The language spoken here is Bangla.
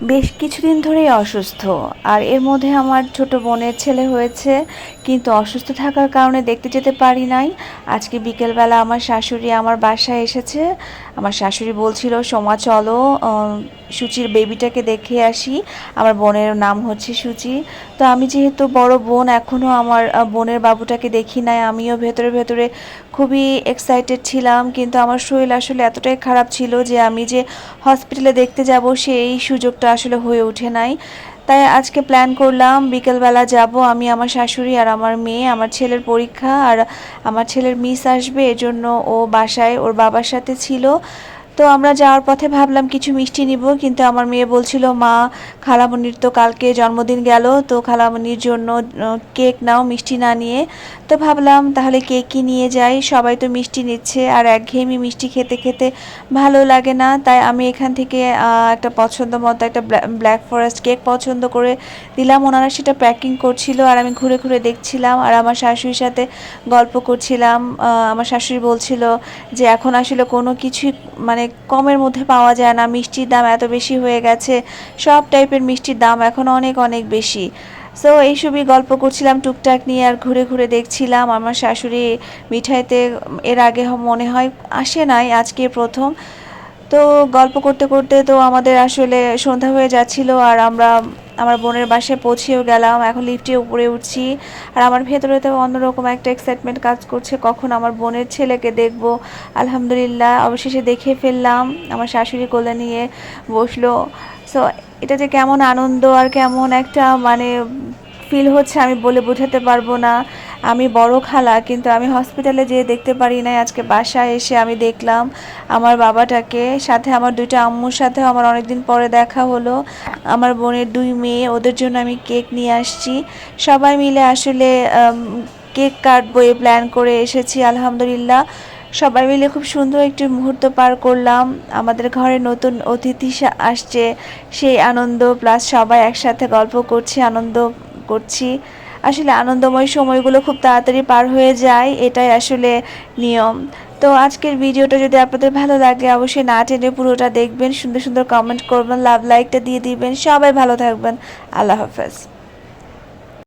বেশ কিছুদিন ধরেই অসুস্থ। আর এর মধ্যে আমার ছোট বোনের ছেলে হয়েছে, কিন্তু অসুস্থ থাকার কারণে দেখতে যেতে পারি নাই। আজকে বিকেলবেলা আমার শাশুড়ি আমার বাসায় এসেছে। আমার শাশুড়ি বলছিল, সোমা, চলো সুচির বেবিটাকে দেখে আসি। আমার বোনের নাম হচ্ছে সুচি। তো আমি যেহেতু বড় বোন এখনও আমার বোনের বাবুটাকে দেখি নাই। আমিও ভেতরে ভেতরে খুবই এক্সাইটেড ছিলাম, কিন্তু আমার শরীর আসলে এতটাই খারাপ ছিল যে আমি যে হসপিটালে দেখতে যাব, সেই সুযোগটা আসলে হয়ে ওঠে নাই। তাই আজকে প্ল্যান করলাম, বিকেলবেলা যাব, আমি আমার শাশুড়ি আর আমার মেয়ে, আমার ছেলের পরীক্ষা আর আমার ছেলের মিস আসবে, এজন্য ও বাসায়, ওর বাবার সাথে ছিল। তো আমরা যাওয়ার পথে ভাবলাম কিছু মিষ্টি নিব, কিন্তু আমার মেয়ে বলছিল, মা, খালামণির তো কালকে জন্মদিন গেল, তো খালামণির জন্য কেক নাও, মিষ্টি না নিয়ে। তো ভাবলাম, তাহলে কেকই নিয়ে যাই, সবাই তো মিষ্টি নিচ্ছে, আর একঘেয়েমি মিষ্টি খেতে খেতে ভালো লাগে না। তাই আমি এখান থেকে একটা পছন্দ মতো একটা ব্ল্যাক ফরেস্ট কেক পছন্দ করে দিলাম। ওনারা সেটা প্যাকিং করছিল, আর আমি ঘুরে ঘুরে দেখছিলাম, আর আমার শাশুড়ির সাথে গল্প করছিলাম। আমার শাশুড়ি বলছিল যে, এখন আসলে কোনো কিছুই মানে কমের মধ্যে পাওয়া যায় না, মিষ্টির দাম এত বেশি হয়ে গেছে, সব টাইপের মিষ্টির দাম এখন অনেক অনেক বেশি। সো এইসবই গল্প করছিলাম টুকটাক নিয়ে আর ঘুরে ঘুরে দেখছিলাম, আমার শাশুড়ি মিঠাইতে এর আগে মনে হয় আসে নাই, আজকে প্রথম। তো গল্প করতে করতে তো আমাদের আসলে সন্ধ্যা হয়ে যাচ্ছিল আর আমরা আমার বোনের বাসায় পৌঁছেও গেলাম, এখন লিফটে উপরে উঠছি। আর আমার ভেতরে তো অন্যরকম একটা এক্সাইটমেন্ট কাজ করছে, কখন আমার বোনের ছেলেকে দেখব। আলহামদুলিল্লাহ, অবশেষে দেখে ফেললাম, আমার শাশুড়ি কোলে নিয়ে বসল। সো এটা যে কেমন আনন্দ আর কেমন একটা মানে ফিল হচ্ছে, আমি বলে বোঝাতে পারব না। আমি বড় খালা, কিন্তু আমি হসপিটালে যেয়ে দেখতে পারি নাই। আজকে বাসায় এসে আমি দেখলাম আমার বাবাটাকে, সাথে আমার দুইটা আম্মুর সাথেও আমার অনেকদিন পরে দেখা হলো। আমার বোনের দুই মেয়ে, ওদের জন্য আমি কেক নিয়ে আসছি। সবাই মিলে আসলে কেক কাটবো এই প্ল্যান করে এসেছি, আলহামদুলিল্লাহ। সবাই মিলে খুব সুন্দর একটি মুহূর্ত পার করলাম। আমাদের ঘরে নতুন অতিথি আসছে। সেই আনন্দ প্লাস সবাই একসাথে গল্প করছি, আনন্দ করছি। আসলে আনন্দময় সময়গুলো খুব তাড়াতাড়ি পার হয়ে যায়, এটাই আসলে নিয়ম। তো আজকের ভিডিওটা যদি আপনাদের ভালো লাগে, অবশ্যই না টেনে পুরোটা দেখবেন, সুন্দর সুন্দর কমেন্ট করবেন লাভ লাইকটা দিয়ে দিবেন। সবাই ভালো থাকবেন। আল্লাহ হাফেজ।